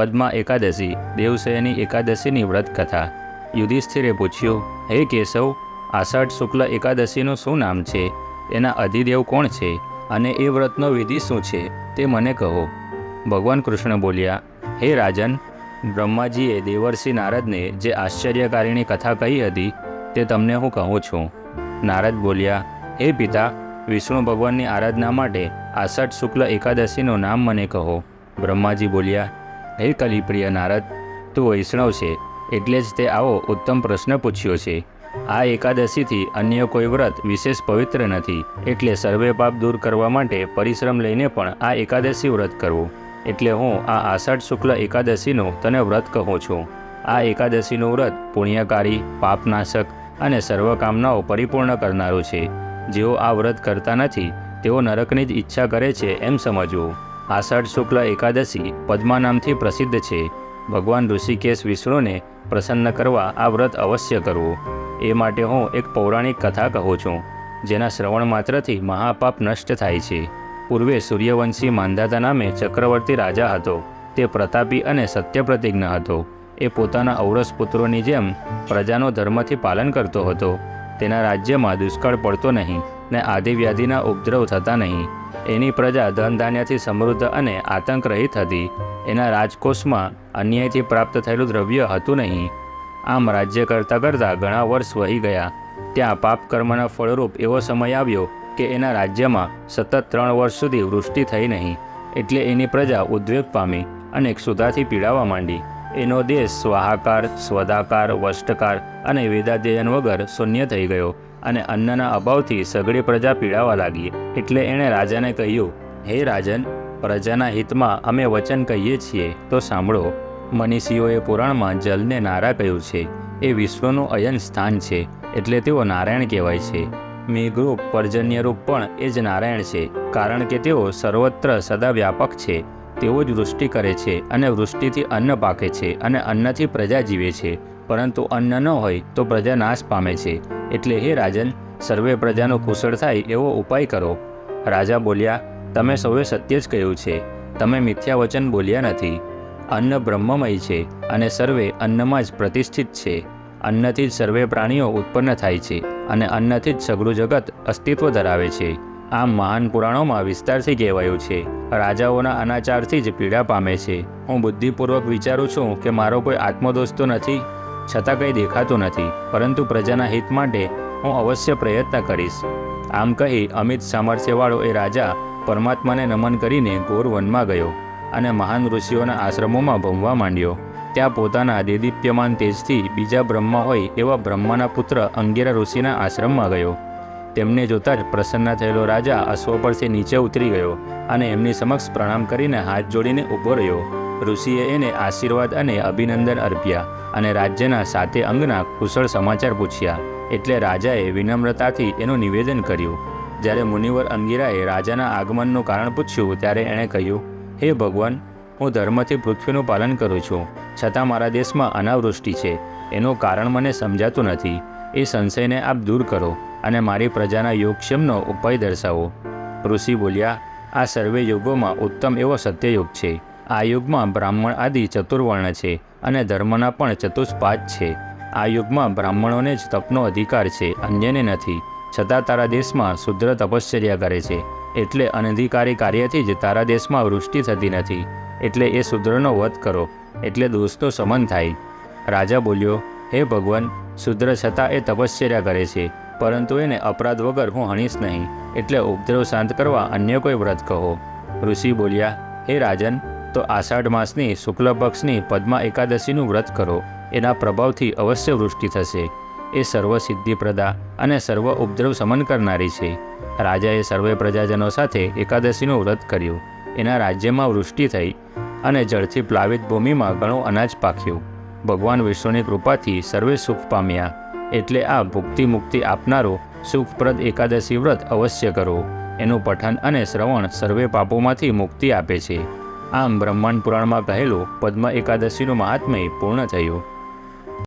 પદ્મા એકાદશી દેવશયની એકાદશીની વ્રત કથા યુધિષ્ઠિરે પૂછ્યું, હે કેશવ, આષાઢ શુક્લ એકાદશીનું શું નામ છે? એના અધિદેવ કોણ છે? અને એ વ્રતનો વિધિ શું છે? તે મને કહો. ભગવાન કૃષ્ણ બોલ્યા, હે રાજન, બ્રહ્માજીએ દેવર્ષિ નારદને જે આશ્ચર્યકારીણી કથા કહી હતી, તે તમને હું કહું છું. નારદ બોલ્યા, હે પિતા, વિષ્ણુ ભગવાનની આરાધના માટે આષાઢ શુક્લ એકાદશીનું નામ મને કહો. બ્રહ્માજી બોલ્યા હે કલિપ્રિય નારદ, તું વૈષ્ણવ છે, એટલે જ તે આવો ઉત્તમ પ્રશ્ન પૂછ્યો છે. આ એકાદશીથી અન્ય કોઈ વ્રત વિશેષ પવિત્ર નથી, એટલે સર્વે પાપ દૂર કરવા માટે પરિશ્રમ લઈને પણ આ એકાદશી વ્રત કરવું. એટલે હું આ આષાઢ શુક્લ એકાદશીનું તને વ્રત કહું છું. આ એકાદશીનું વ્રત પુણ્યકારી, પાપનાશક અને સર્વ કામનાઓ પરિપૂર્ણ કરનારું છે. જેઓ આ વ્રત કરતા નથી, તેઓ નરકની જ ઈચ્છા કરે છે એમ સમજવું. આષાઢ શુક્લ એકાદશી પદ્મા નામથી પ્રસિદ્ધ છે. ભગવાન ઋષિકેશ વિષ્ણુને પ્રસન્ન કરવા આ વ્રત અવશ્ય કરવું. એ માટે હું એક પૌરાણિક કથા કહું છું, જેના શ્રવણ માત્રથી મહાપાપ નષ્ટ થાય છે. પૂર્વે સૂર્યવંશી માંધાતા નામે ચક્રવર્તી રાજા હતો. તે પ્રતાપી અને સત્યપ્રતિજ્ઞ હતો. એ પોતાના ઔરસ પુત્રોની જેમ પ્રજાનો ધર્મથી પાલન કરતો હતો. તેના રાજ્યમાં દુષ્કાળ પડતો નહીં. ને આદિવ્યાધિના ઉપદ્રવ થતા નહીં. એની પ્રજા ધન ધાન્યથી સમૃદ્ધ અને આતંક રહિત હતી. એના રાજકોષમાં અન્યાયથી પ્રાપ્ત થયેલું દ્રવ્ય હતું નહીં. આમ રાજ્ય કરતાં કરતાં ઘણા વર્ષ વહી ગયા. ત્યાં પાપ કર્મના ફળરૂપ એવો સમય આવ્યો કે એના રાજ્યમાં સતત ત્રણ વર્ષ સુધી વૃષ્ટિ થઈ નહીં. એટલે એની પ્રજા ઉદ્વેગ પામી અને ક્ષુધાથી પીડાવા માંડી. એનો દેશ સ્વાહાકાર, સ્વદાકાર, વષ્ટકાર અને વેદાધ્યયન વગર શૂન્ય થઈ ગયો. અને અન્નના અભાવથી સઘળી પ્રજા પીડાવા લાગી એટલે એણે રાજાને કહ્યું, હે રાજન, પ્રજાના હિતમાં અમે વચન કહીએ છીએ, તો સાંભળો. મનીષીઓએ પુરાણમાં જલને નારા કહ્યું છે. એ વિશ્વનું અયન સ્થાન છે, એટલે તેઓ નારાયણ કહેવાય છે. મેઘરૂપ, પર્જન્યરૂપ પણ એ જ નારાયણ છે, કારણ કે તેઓ સર્વત્ર સદા વ્યાપક છે. તેઓ જ વૃષ્ટિ કરે છે અને વૃષ્ટિથી અન્ન પાકે છે અને અન્નથી પ્રજા જીવે છે. પરંતુ અન્ન ન હોય તો પ્રજા નાશ પામે છે. એટલે હે રાજન, સર્વે પ્રજાનો કુશળ થાય એવો ઉપાય કરો. રાજા બોલ્યા, તમે સૌએ સત્ય જ કહ્યું છે. તમે મિથ્યા વચન બોલ્યા નથી. અન્ન બ્રહ્મમય છે અને સર્વે અન્નમાં જ પ્રતિષ્ઠિત છે. અન્નથી જ સર્વે પ્રાણીઓ ઉત્પન્ન થાય છે અને અન્નથી જ સઘળું જગત અસ્તિત્વ ધરાવે છે. આમ મહાન પુરાણોમાં વિસ્તારથી કહેવાયું છે, રાજાઓના અનાચારથી જ પીડા પામે છે. હું બુદ્ધિપૂર્વક વિચારું છું કે મારો કોઈ આત્મદોષ નથી. છતાં કંઈ દેખાતું નથી, પરંતુ પ્રજાના હિત માટે હું અવશ્ય પ્રયત્ન કરીશ. આમ કહી અમિત સામર્થ્યવાળો એ રાજા પરમાત્માને નમન કરીને ઘોર વનમાં ગયો અને મહાન ઋષિઓના આશ્રમોમાં ભમવા માંડ્યો. ત્યાં પોતાના દેદીપ્યમાન તેજથી બીજા બ્રહ્મા હોય એવા બ્રહ્માના પુત્ર અંગેરા ઋષિના આશ્રમમાં ગયો. તેમને જોતાં જ પ્રસન્ન થયેલો રાજા અશ્વ પરથી નીચે ઉતરી ગયો અને એમની સમક્ષ પ્રણામ કરીને હાથ જોડીને ઊભો રહ્યો. ઋષિએ એને આશીર્વાદ અને અભિનંદન અર્પ્યા અને રાજ્યના સાતે અંગના કુશળ સમાચાર પૂછ્યા. એટલે રાજાએ વિનમ્રતાથી એનું નિવેદન કર્યું. જ્યારે મુનિવર અંગીરાએ રાજાના આગમનનું કારણ પૂછ્યું, ત્યારે એણે કહ્યું, હે ભગવાન, હું ધર્મથી પૃથ્વીનું પાલન કરું છું. છતાં મારા દેશમાં અનાવૃષ્ટિ છે. એનું કારણ મને સમજાતું નથી. એ સંશયને આપ દૂર કરો અને મારી પ્રજાના યોગક્ષેમનો ઉપાય દર્શાવો. ઋષિ બોલ્યા, આ સર્વે યુગોમાં ઉત્તમ એવો સત્યયુગ છે. આ યુગમાં બ્રાહ્મણ આદિ ચતુર્વર્ણ છે અને ધર્મના પણ ચતુષ્પાદ છે. આ યુગમાં બ્રાહ્મણોને જ તપનો અધિકાર છે, અન્યને નથી. છતાં તારા દેશમાં શુદ્ર તપશ્ચર્યા કરે છે. એટલે અનધિકારી કાર્યથી જ તારા દેશમાં વૃષ્ટિ થતી નથી. એટલે એ શુદ્રનો વધ કરો, એટલે દોસ્તો સમન થાય. રાજા બોલ્યો, હે ભગવાન, શુદ્ર છતાં એ તપશ્ચર્યા કરે છે, પરંતુ એને અપરાધ વગર હું હણીશ નહીં. એટલે ઉપદ્રવ શાંત કરવા અન્ય કોઈ વ્રત કહો. ઋષિ બોલ્યા, હે રાજન તો આષાઢ માસની શુક્લ પક્ષની પદ્મા એકાદશીનું વ્રત કરો. એના પ્રભાવથી અવશ્ય વૃષ્ટિ થશે. એ સર્વ સિદ્ધિપ્રદા અને સર્વ ઉપદ્રવ સમન કરનારી છે. રાજાએ સર્વે પ્રજાજનો સાથે એકાદશીનું વ્રત કર્યું. એના રાજ્યમાં વૃષ્ટિ થઈ અને જળથી પ્લાવિત ભૂમિમાં ઘણું અનાજ પાક્યું. ભગવાન વિષ્ણુની કૃપાથી સર્વે સુખ પામ્યા. એટલે આ ભુક્તિ મુક્તિ આપનારો સુખપ્રદ એકાદશી વ્રત અવશ્ય કરો. એનું પઠન અને શ્રવણ સર્વે પાપોમાંથી મુક્તિ આપે છે. આમ બ્રહ્માંડ પુરાણમાં કહેલું પદ્મ એકાદશીનું મહાત્મ્ય પૂર્ણ થયું.